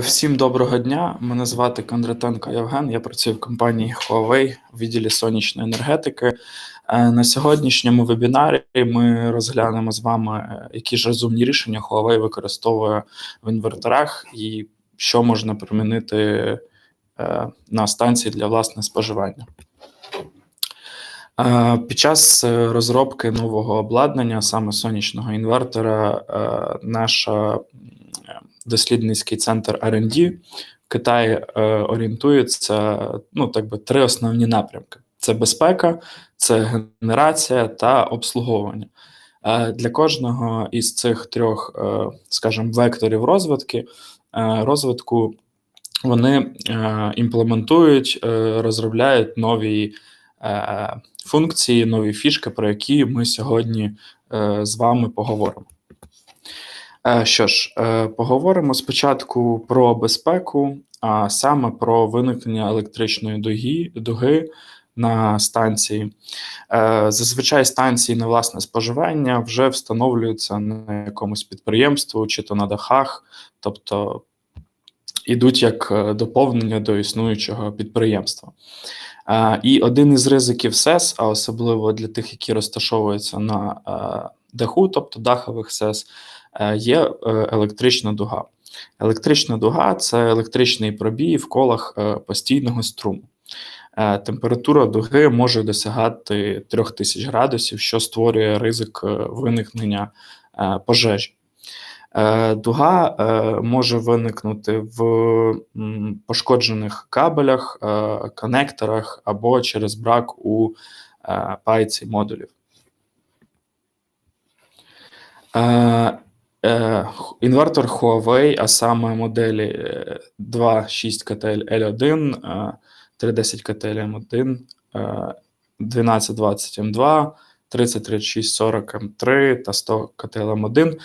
Всім доброго дня. Мене звати Кондратенко Євген. Я працюю в компанії Huawei в відділі сонячної енергетики. Е, На сьогоднішньому вебінарі ми розглянемо з вами, е, які ж розумні рішення Huawei використовує в інверторах і що можна примінити е, на станції для власного споживання. Під час розробки нового обладнання, саме сонячного інвертора, наша дослідницький центр R&D в Китаї е, орієнтується ну, так би, три основні напрямки: це безпека, це генерація та обслуговування. Е, Для кожного із цих трьох, е, скажімо, векторів розвитки, е, розвитку вони е, імплементують, е, розробляють нові е, функції, нові фішки, про які ми сьогодні е, з вами поговоримо. Е, Що ж, е, поговоримо спочатку про безпеку, а саме про виникнення електричної дуги, дуги на станції. Е, Зазвичай станції на власне споживання вже встановлюються на якомусь підприємству чи то на дахах, тобто ідуть як доповнення до існуючого підприємства. І один із ризиків СЕС, а особливо для тих, які розташовуються на даху, тобто дахових СЕС, є е, електрична дуга. Електрична дуга це електричний пробій в колах е, постійного струму. Е, Температура дуги може досягати 3000 градусів, що створює ризик е, виникнення е, пожежі. Е, Дуга е, може виникнути в пошкоджених кабелях, е, конекторах або через брак у е, пайці модулів. Е, е, Інвертор Huawei, а саме моделі е, 2.6 KTL L1, е, 310 KTL M1, е, 1220 M2, 303640 M3 та 100 KTL M1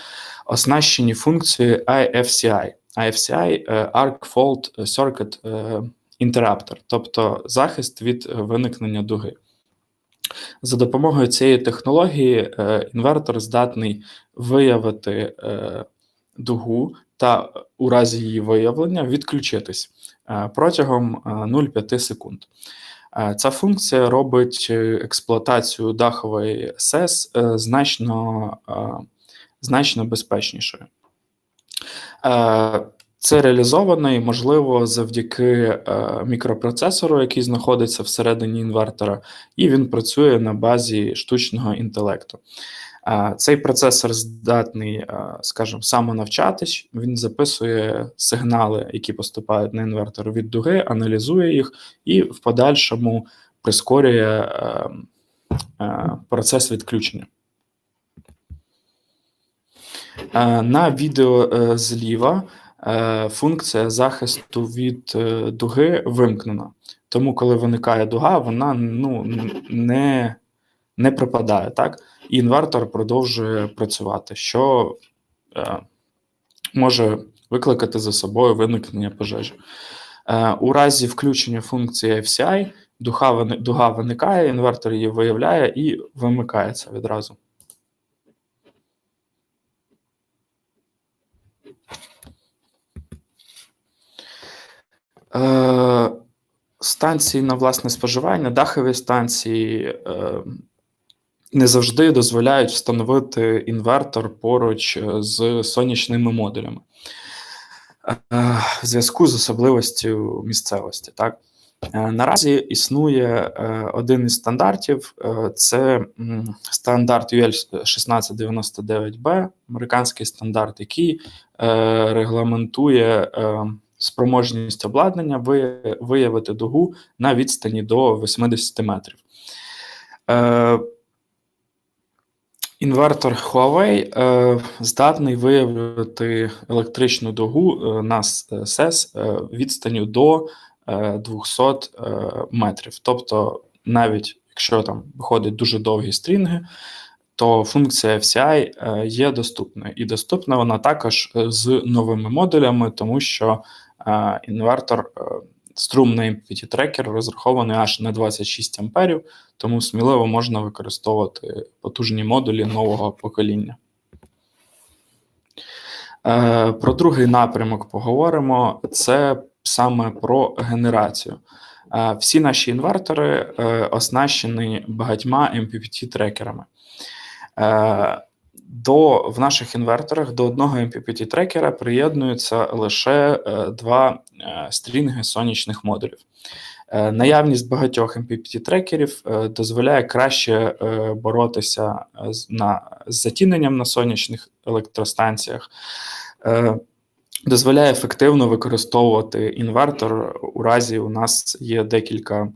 оснащені функцією IFCI. IFCI е, Arc Fault Circuit е, Interrupter, тобто захист від е, виникнення дуги. За допомогою цієї технології е, інвертор здатний виявити е, дугу та е, у разі її виявлення відключитись протягом е, 0,5 секунд. Ця функція робить експлуатацію дахової СЕС значно, значно безпечнішою. Це реалізовано і можливо завдяки е, мікропроцесору, який знаходиться всередині інвертора, і він працює на базі штучного інтелекту. Е, Цей процесор здатний, е, скажімо, самонавчатись. Він записує сигнали, які поступають на інвертор від дуги, аналізує їх і в подальшому прискорює процес відключення. На відео зліва функція захисту від е, дуги вимкнена. Тому, коли виникає дуга, вона ну, не, не пропадає. Так? І інвертор продовжує працювати, що е, може викликати за собою виникнення пожежі. Е, У разі включення функції FCI дуга, дуга виникає, інвертор її виявляє і вимикається відразу. Е, Станції на власне споживання, дахові станції е, не завжди дозволяють встановити інвертор поруч е, з сонячними модулями е, в зв'язку з особливостю місцевості. Так? Е, Наразі існує е, один із стандартів: е, це м, стандарт UL 1699B, американський стандарт, який е, регламентує е, спроможність обладнання виявити дугу на відстані до 80 метрів. Е, Інвертор Huawei е, здатний виявити електричну дугу е, на е, СЕС е, відстанню до е, 200 е, метрів. Тобто, навіть якщо там виходять дуже довгі стрінги, то функція FCI є доступною. І доступна вона також з новими модулями, тому що інвертор е, струмний MPPT трекер розрахований аж на 26 амперів, тому сміливо можна використовувати потужні модулі нового покоління. Е, Про другий напрямок поговоримо. Це саме про генерацію. Е, Всі наші інвертори оснащені багатьма MPPT-трекерами. До, в наших інверторах до одного MPPT-трекера приєднуються лише е, два е, стрінги сонячних модулів. Е, Наявність багатьох MPPT-трекерів е, дозволяє краще боротися з- на, з затіненням на сонячних електростанціях, дозволяє ефективно використовувати інвертор у разі у нас є декілька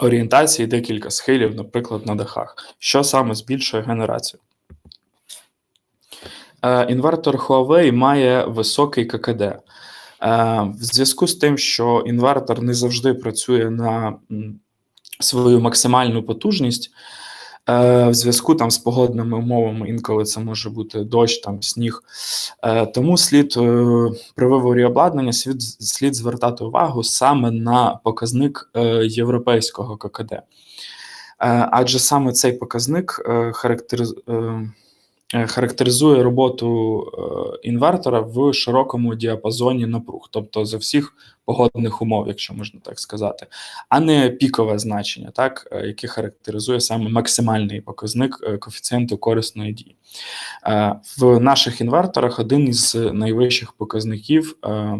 орієнтацій, декілька схилів, наприклад, на дахах, що саме збільшує генерацію. Е, Інвертор Huawei має високий ККД. Е, В зв'язку з тим, що інвертор не завжди працює на свою максимальну потужність, е, в зв'язку там з погодними умовами, інколи це може бути дощ, там сніг. Тому слід при виборі обладнання слід, слід звертати увагу саме на показник європейського ККД. Адже саме цей показник характериз, е, характеризує роботу е, інвертора в широкому діапазоні напруг, тобто за всіх погодних умов, якщо можна так сказати, а не пікове значення, так, е, яке характеризує саме максимальний показник е, коефіцієнту корисної дії. Е, В наших інверторах один із найвищих показників е,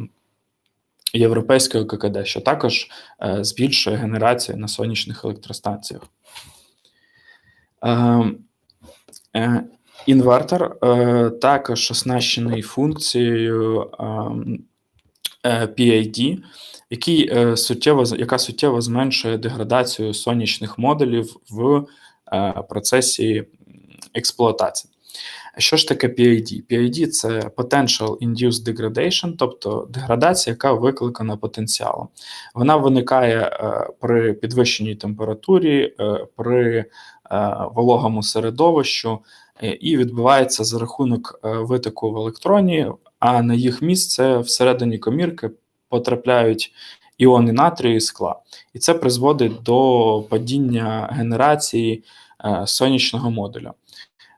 європейського ККД, що також е, збільшує генерацію на сонячних електростанціях. Е, е, Інвертор е, також оснащений функцією ем, е, PID, який, е, суттєво, яка суттєво зменшує деградацію сонячних модулів в процесі експлуатації. Що ж таке PID? PID – це Potential Induced Degradation, тобто деградація, яка викликана потенціалом. Вона виникає при підвищеній температурі, при вологому середовищу і відбувається за рахунок е, витоку в електроні, а на їх місце всередині комірки потрапляють іони натрію і скла. І це призводить до падіння генерації е, сонячного модуля.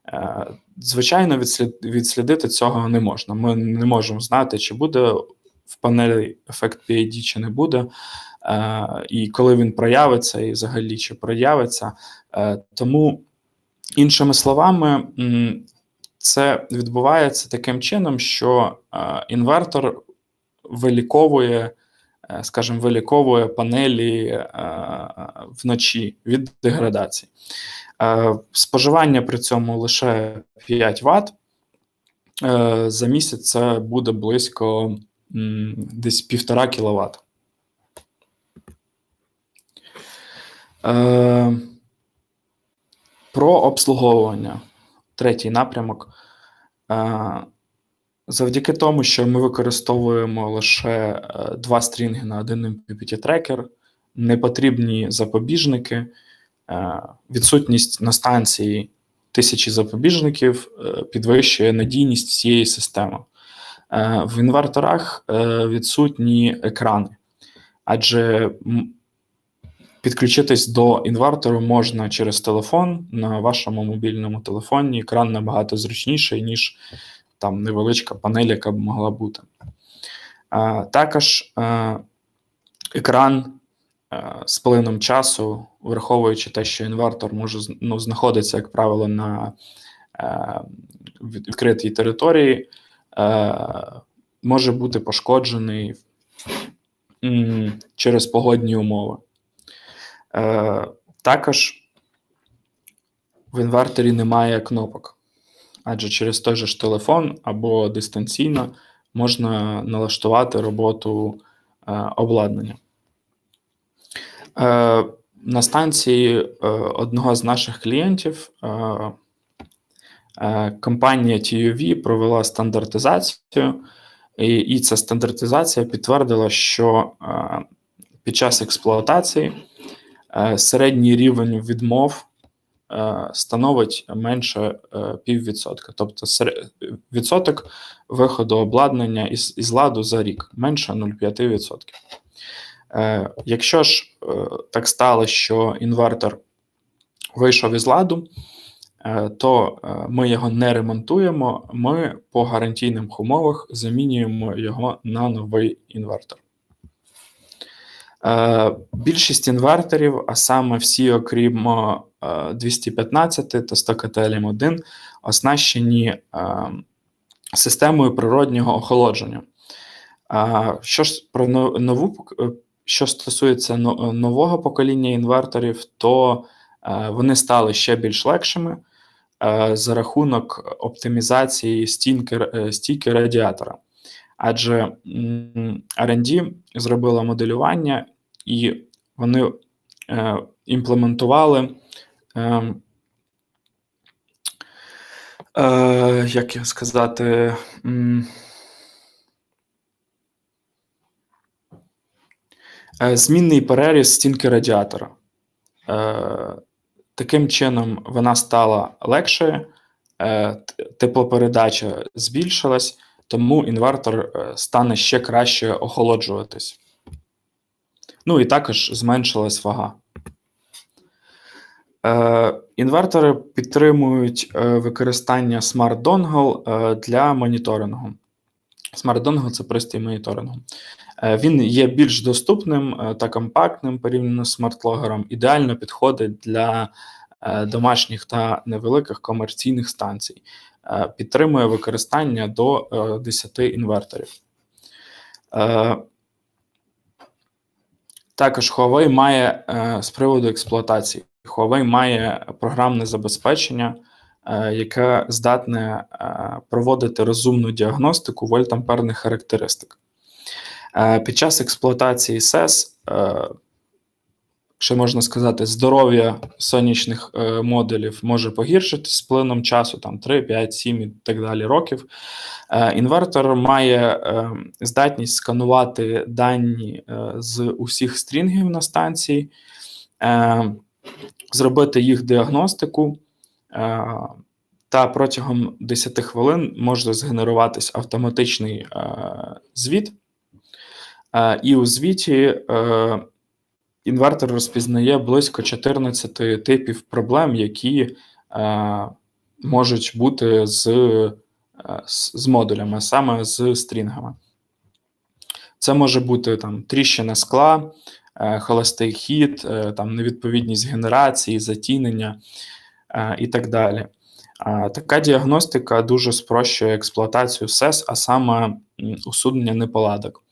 Е, Звичайно, відслідити цього не можна. Ми не можемо знати, чи буде в панелі ефект PID, чи не буде, е, і коли він проявиться, і взагалі чи проявиться. Е, Тому, іншими словами, це відбувається таким чином, що е, інвертор виліковує, е, скажімо, виліковує панелі е, вночі від деградації. Споживання при цьому лише 5 Вт. За місяць це буде близько десь 1,5 кВт. Про обслуговування. Третій напрямок. Е, Завдяки тому, що ми використовуємо лише е, два стрінги на один MPPT-трекер, непотрібні запобіжники, е, відсутність на станції тисячі запобіжників підвищує надійність всієї системи. В інверторах відсутні екрани, адже підключитись до інвертору можна через телефон на вашому мобільному телефоні. Екран набагато зручніший, ніж там невеличка панель, яка б могла бути. Також е, екран е, з плином часу, враховуючи те, що інвертор може ну, знаходиться, як правило, на е, відкритій території, може бути пошкоджений через погодні умови. Е, Також в інверторі немає кнопок, адже через той же ж телефон або дистанційно можна налаштувати роботу е, обладнання. Е, На станції е, одного з наших клієнтів е, е, компанія TUV провела стандартизацію, і, і ця стандартизація підтвердила, що е, під час експлуатації середній рівень відмов е, становить менше е, піввідсотка. Тобто відсоток виходу обладнання із, із ладу за рік менше 0,5%. Е, Якщо ж е, так стало, що інвертор вийшов із ладу, е, то е, ми його не ремонтуємо, ми по гарантійних умовах замінюємо його на новий інвертор. Е, Більшість інверторів, а саме всі, окрім е, 215 та 100 КТЛ 1 оснащені е, системою природнього охолодження. Що ж про нову е, що стосується нового покоління інверторів, то е, вони стали ще більш легшими е, за рахунок оптимізації стінки, е, стійки радіатора. Адже R&D зробила моделювання, і вони е, імплементували. Е, е, як його сказати, е, змінний переріз стінки радіатора. Е, таким чином, вона стала легшою, е, теплопередача збільшилась, тому інвертор е, стане ще краще охолоджуватись. Ну і також зменшилась вага. Е, інвертори підтримують е, використання Smart Dongle е, для моніторингу. Smart Dongle – це пристрій моніторингу. Е, він є більш доступним та компактним порівняно з смартлогером. Ідеально підходить для домашніх та невеликих комерційних станцій. Е, підтримує використання до е, 10 інверторів. Е, також Huawei має е, з приводу експлуатації. Huawei має програмне забезпечення, е, яке здатне е, проводити розумну діагностику вольтамперних характеристик. Е, Під час експлуатації СЕС, е, що можна сказати, здоров'я сонячних е, модулів може погіршитись з плином часу, там 3, 5, 7 і так далі років. Е, Інвертор має е, здатність сканувати дані е, з усіх стрінгів на станції, е, зробити їх діагностику, е, та протягом 10 хвилин може згенеруватись автоматичний е, звіт. Е, І у звіті е, інвертор розпізнає близько 14 типів проблем, які е, можуть бути з, е, з з модулями, саме з стрінгами. Це може бути там тріщина скла, е, холостий хід, е, там невідповідність генерації, затінення е, і так далі. А, Така діагностика дуже спрощує експлуатацію СЕС, а саме усунення неполадок.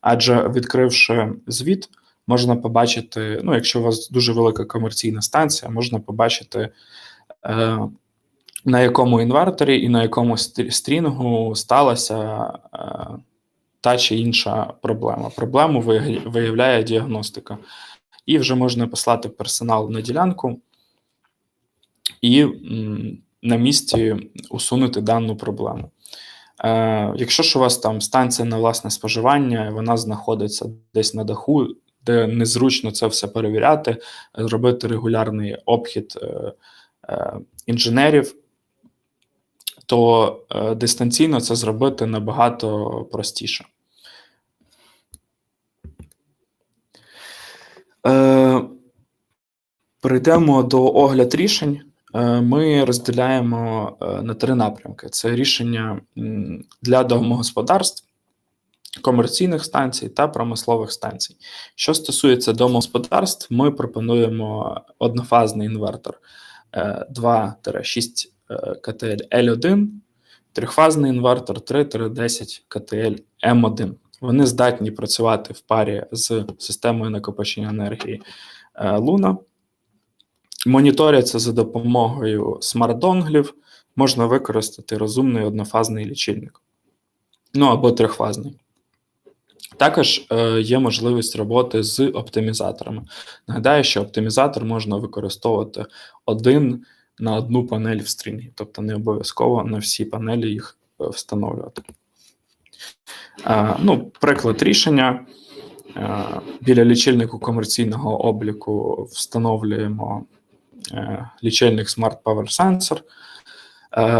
Адже відкривши звіт, можна побачити, ну, якщо у вас дуже велика комерційна станція, можна побачити, е, на якому інверторі і на якому стрінгу сталася е, та чи інша проблема. Проблему виявляє діагностика. І вже можна послати персонал на ділянку і м, на місці усунути дану проблему. Е, якщо ж у вас там станція на власне споживання, вона знаходиться десь на даху, де незручно це все перевіряти, робити регулярний обхід е, е, інженерів, то е, дистанційно це зробити набагато простіше. Е, перейдемо до огляд рішень. Ми розділяємо на три напрямки: це рішення для домогосподарств, комерційних станцій та промислових станцій. Що стосується домогосподарств, ми пропонуємо однофазний інвертор е, 2-6 е, КТЛ L1, трьохфазний інвертор 3-10 КТЛ М1. Вони здатні працювати в парі з системою накопичення енергії е, Луна. Моніторяться за допомогою смарт-донглів, можна використати розумний однофазний лічильник. Ну або трьохфазний. Також е, є можливість роботи з оптимізаторами. Нагадаю, що оптимізатор можна використовувати один на одну панель в стрінгі, тобто не обов'язково на всі панелі їх е, встановлювати. Е, ну, приклад рішення. Біля лічильнику комерційного обліку встановлюємо лічильник Smart Power Sensor.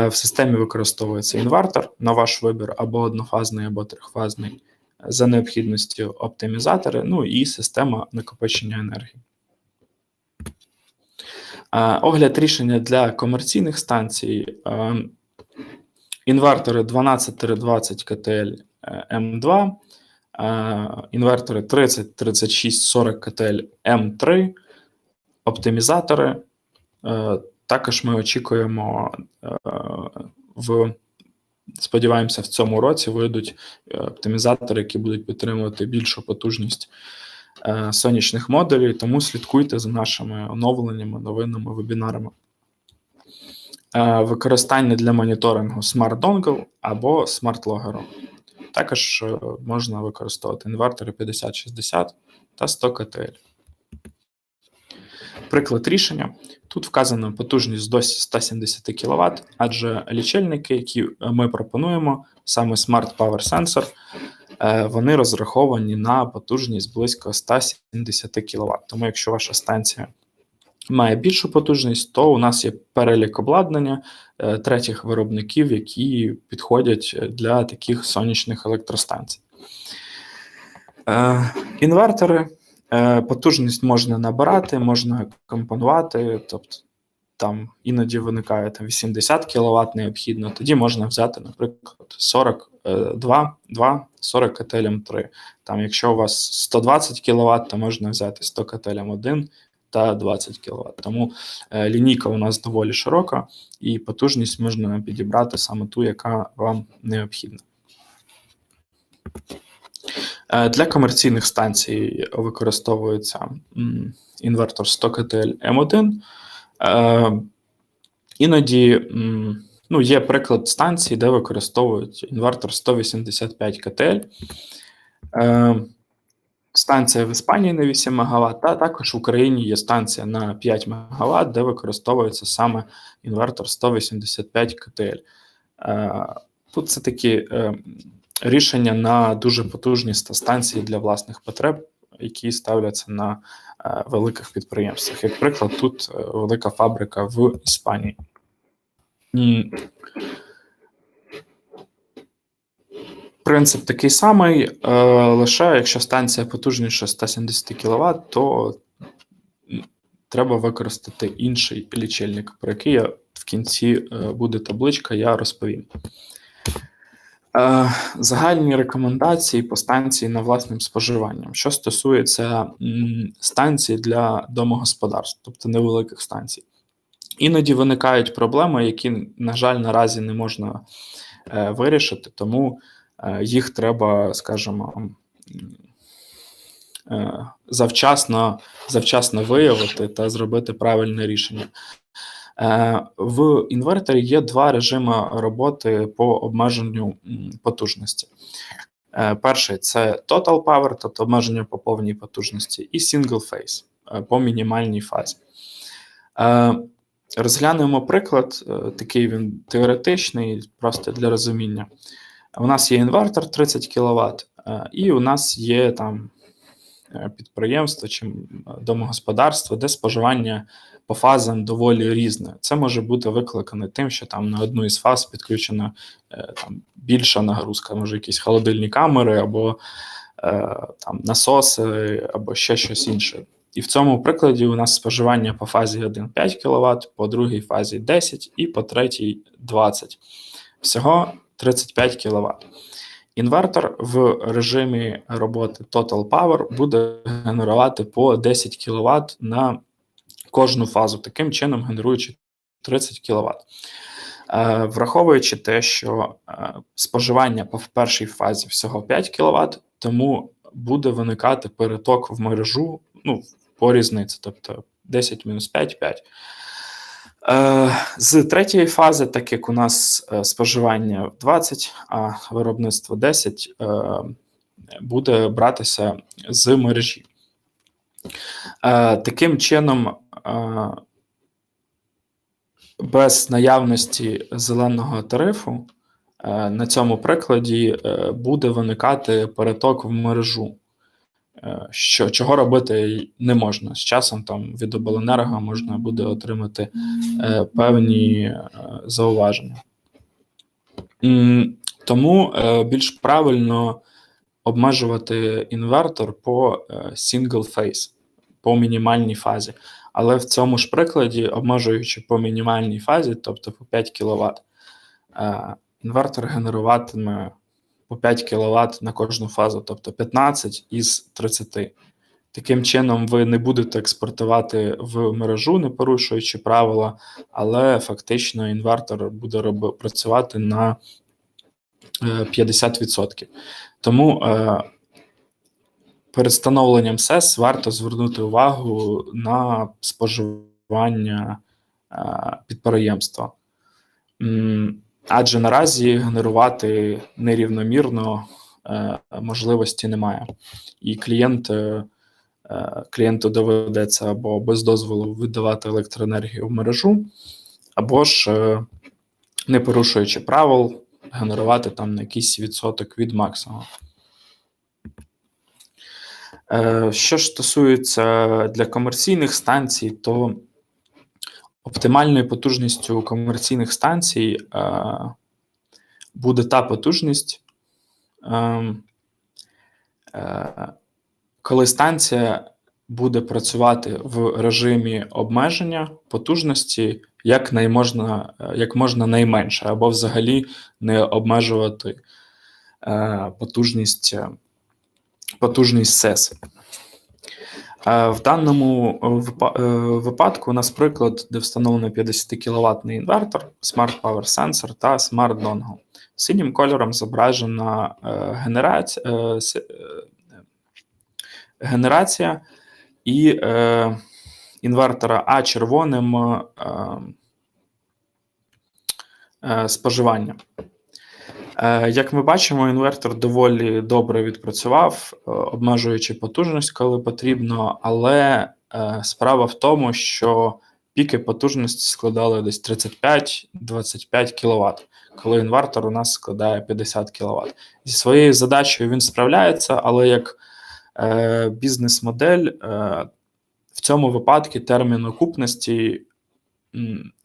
В системі використовується інвертор на ваш вибір або однофазний, або трьохфазний за необхідністю оптимізатори, ну і система накопичення енергії. Огляд рішення для комерційних станцій. Інвертори 12-20 КТЛ е, М2, е, інвертори 30, 36, 40 КТЛ М3, оптимізатори. Е, Також ми очікуємо е, в сподіваємося, в цьому році вийдуть е, оптимізатори, які будуть підтримувати більшу потужність е, сонячних модулів. Тому слідкуйте за нашими оновленнями, новинами, вебінарами. Е, Використання для моніторингу Smart Dongle або Smart Logger. Також можна використовувати інвертори 5060 та 100 КТЛ. Приклад рішення. Тут вказана потужність до 170 кВт, адже лічильники, які ми пропонуємо, саме Smart Power Sensor, е, вони розраховані на потужність близько 170 кВт. Тому, якщо ваша станція має більшу потужність, то у нас є перелік обладнання е, третіх виробників, які підходять для таких сонячних електростанцій. Е, Інвертори. Е, Потужність можна набирати, можна компонувати, тобто там іноді виникає там 80 кВт необхідно, тоді можна взяти, наприклад, 42, 2, 40 КТЛ 3. Там, якщо у вас 120 кВт, то можна взяти 100 КТЛ 1 та 20 кВт. Тому е, лінійка у нас доволі широка, і потужність можна підібрати саме ту, яка вам необхідна. Е, Для комерційних станцій використовується інвертор 100 КТЛ М1. Е, Іноді ну, є приклад станцій, де використовують інвертор 185 КТЛ. Е, Станція в Іспанії на 8 МВт, та також в Україні є станція на 5 МВт, де використовується саме інвертор 185 КТЛ. Е, Тут це такі рішення на дуже потужні станції для власних потреб, які ставляться на е, великих підприємствах. Як приклад, тут е, велика фабрика в Іспанії. Принцип такий самий, е, лише якщо станція потужніше 170 кВт, то треба використати інший лічильник, про який я в кінці буде табличка, я розповім. Е, Загальні рекомендації по станції на власним споживанням. Що стосується станцій для домогосподарств, тобто невеликих станцій. Іноді виникають проблеми, які, на жаль, наразі не можна е, вирішити, тому е, їх треба, скажімо, завчасно, завчасно виявити та зробити правильне рішення. Е, В інверторі є два режими роботи по обмеженню потужності. Е, Перший це Total Power, тобто обмеження по повній потужності, і Single Phase е, по мінімальній фазі. Розглянемо приклад, такий він теоретичний, просто для розуміння. У нас є інвертор 30 кВт, і у нас є там підприємство чи м, домогосподарство, де споживання по фазам доволі різне. Це може бути викликане тим, що там на одну із фаз підключена е, там більша нагрузка, може якісь холодильні камери, або е, там насоси, або ще щось інше. І в цьому прикладі у нас споживання по фазі 1 5 кВт, по другій фазі 10 і по третій 20. Всього 35 кВт. Інвертор в режимі роботи Total Power буде генерувати по 10 кВт на кожну фазу, таким чином генеруючи 30 кВт. Е, Враховуючи те, що е, споживання по першій фазі всього 5 кВт, тому буде виникати переток в мережу ну, по різниці, тобто 10 мінус 5 5. Е, З третьої фази, так як у нас е, споживання 20, а виробництво 10, е, буде братися з мережі. Е, Таким чином, е, без наявності зеленого тарифу е, на цьому прикладі е, буде виникати переток в мережу, е, що, чого робити не можна. З часом там від обленерго можна буде отримати е, певні е, зауваження. Тому е, більш правильно обмежувати інвертор по single phase, по мінімальній фазі. Але в цьому ж прикладі, обмежуючи по мінімальній фазі, тобто по 5 кВт, інвертор генеруватиме по 5 кВт на кожну фазу, тобто 15 із 30. Таким чином, ви не будете експортувати в мережу, не порушуючи правила, але фактично інвертор буде роби, працювати на е, 50%. Тому е, перед встановленням СЕС варто звернути увагу на споживання е, підприємства. Адже наразі генерувати нерівномірно е, можливості немає. І клієнт, е, е, клієнту доведеться або без дозволу видавати електроенергію в мережу, або ж, не порушуючи правил, генерувати там на якийсь відсоток від максимуму. Що ж стосується для комерційних станцій, то оптимальною потужністю комерційних станцій е, буде та потужність, е, е, коли станція буде працювати в режимі обмеження потужності як, найможна, е, як можна найменше, або взагалі не обмежувати потужність, потужність СЕС. Е, В даному е, випадку у нас приклад, де встановлено 50 кВт інвертор, Smart Power Sensor та Smart Dongle. Синім кольором зображена е, генерація, е, е, генерація і е, інвертора, а червоним е, е, споживання. Е, Як ми бачимо, інвертор доволі добре відпрацював, е, обмежуючи потужність, коли потрібно, але е, справа в тому, що піки потужності складали десь 35-25 кВт, коли інвертор у нас складає 50 кВт. Зі своєю задачею він справляється, але як бізнес-модель в цьому випадку термін окупності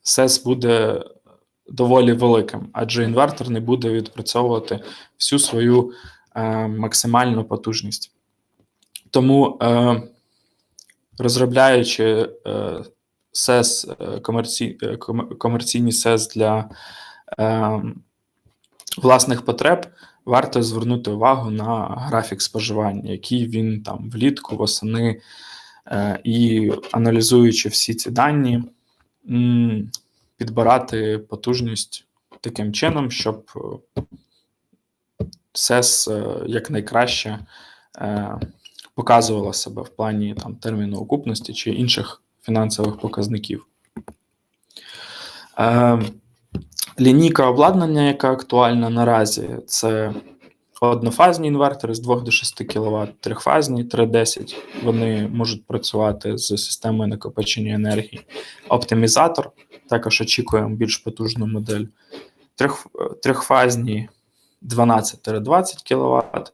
СЕС буде доволі великим, адже інвертор не буде відпрацьовувати всю свою е, максимальну потужність. Тому, е, розробляючи е, СЕС, е, комерці, е, комерційні СЕС для е, власних потреб, варто звернути увагу на графік споживання, який він там влітку, восени, е, і аналізуючи всі ці дані, підбирати потужність таким чином, щоб е, СЕС е, якнайкраще е, показувала себе в плані там, терміну окупності чи інших фінансових показників. Лінійка обладнання, яка актуальна наразі, це однофазні інвертори з 2 до 6 кВт, трьохфазні 310. Вони можуть працювати з системою накопичення енергії. Оптимізатор також очікуємо більш потужну модель. Трьох, трьохфазні 12-20 кВт,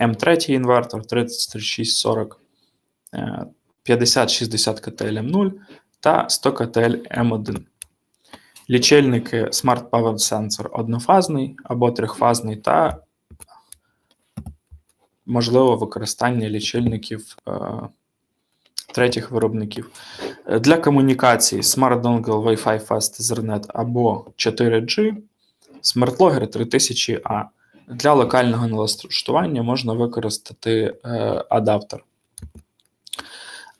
М3 інвертор 303640, е, 5060 КТЛ М0 та 100 КТЛ М1. Лічильники Smart Power Sensor однофазний або трьохфазний та можливо використання лічильників е, третіх виробників. Для комунікації Smart Dongle Wi-Fi Fast Ethernet або 4G, Smart Logger 3000A. Для локального налаштування можна використати е, адаптер.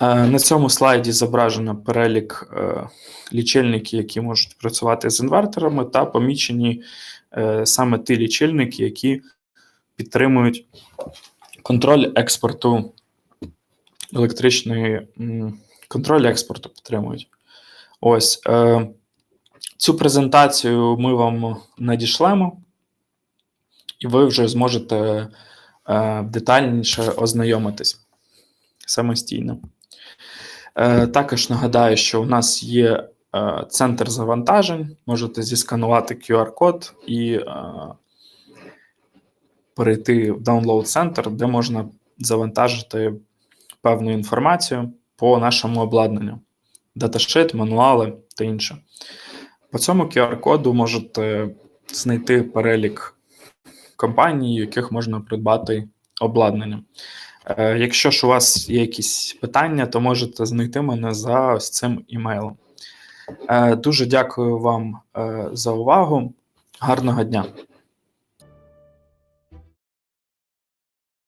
Е, На цьому слайді зображено перелік е, лічильників, які можуть працювати з інверторами, та помічені е, саме ті лічильники, які підтримують контроль експорту електричної м, контроль експорту підтримують. Ось е, цю презентацію ми вам надішлемо, і ви вже зможете е, детальніше ознайомитись самостійно. Е, також нагадаю, що у нас є е, центр завантажень. Можете зісканувати QR-код і е, перейти в download центр, де можна завантажити певну інформацію по нашому обладнанню, даташит, мануали та інше. По цьому QR-коду можете знайти перелік компаній, яких можна придбати обладнання. Е, Якщо ж у вас є якісь питання, то можете знайти мене за ось цим імейлом. Е, Дуже дякую вам е, за увагу. Гарного дня.